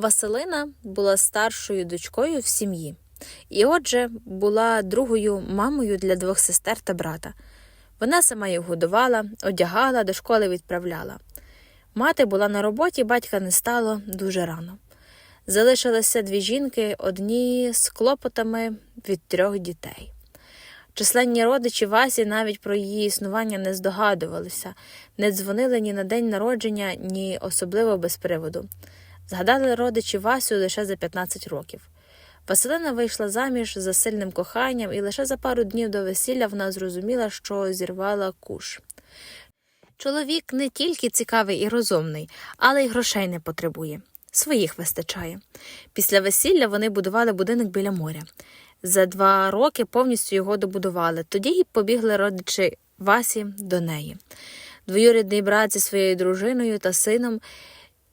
Василина була старшою дочкою в сім'ї, і отже, була другою мамою для двох сестер та брата. Вона сама їх годувала, одягала, до школи відправляла. Мати була на роботі, батька не стало дуже рано. Залишилися дві жінки, одні з клопотами від трьох дітей. Численні родичі Васі навіть про її існування не здогадувалися, не дзвонили ні на день народження, ні особливо без приводу. Згадали родичі Васю лише за 15 років. Василина вийшла заміж за сильним коханням, і лише за пару днів до весілля вона зрозуміла, що зірвала куш. Чоловік не тільки цікавий і розумний, але й грошей не потребує. Своїх вистачає. Після весілля вони будували будинок біля моря. За два роки повністю його добудували. Тоді й побігли родичі Васі до неї. Двоюрідний брат зі своєю дружиною та сином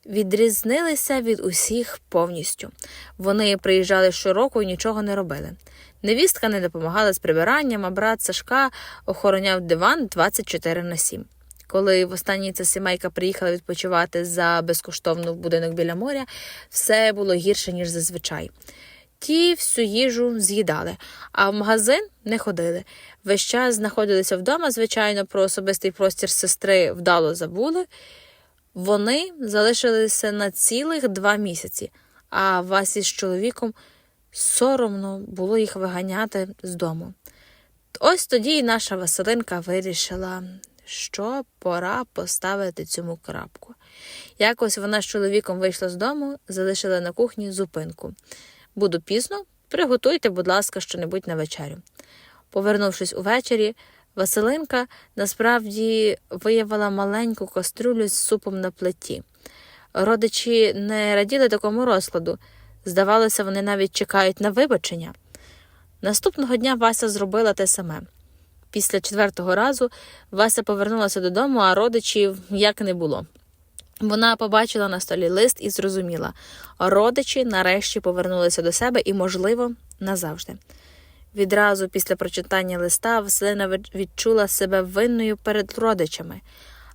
відрізнилися від усіх повністю. Вони приїжджали щороку і нічого не робили. Невістка не допомагала з прибиранням, а брат Сашка охороняв диван 24 на 7. Коли востаннє ця сімейка приїхала відпочивати за безкоштовно в будинок біля моря, все було гірше, ніж зазвичай. Ті всю їжу з'їдали, а в магазин не ходили. Весь час знаходилися вдома, звичайно, про особистий простір сестри вдало забули. Вони залишилися на цілих два місяці, а Васі з чоловіком соромно було їх виганяти з дому. Ось тоді і наша Василинка вирішила, що пора поставити цьому крапку. Якось вона з чоловіком вийшла з дому, залишила на кухні зупинку. Буду пізно, приготуйте, будь ласка, щонебудь на вечерю. Повернувшись увечері, Василинка насправді виявила маленьку каструлю з супом на плиті. Родичі не раділи такому розкладу. Здавалося, вони навіть чекають на вибачення. Наступного дня Вася зробила те саме. Після четвертого разу Вася повернулася додому, а родичів як не було. Вона побачила на столі лист і зрозуміла, родичі нарешті повернулися до себе і, можливо, назавжди. Відразу після прочитання листа Василина відчула себе винною перед родичами,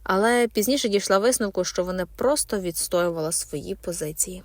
але пізніше дійшла висновку, що вона просто відстоювала свої позиції.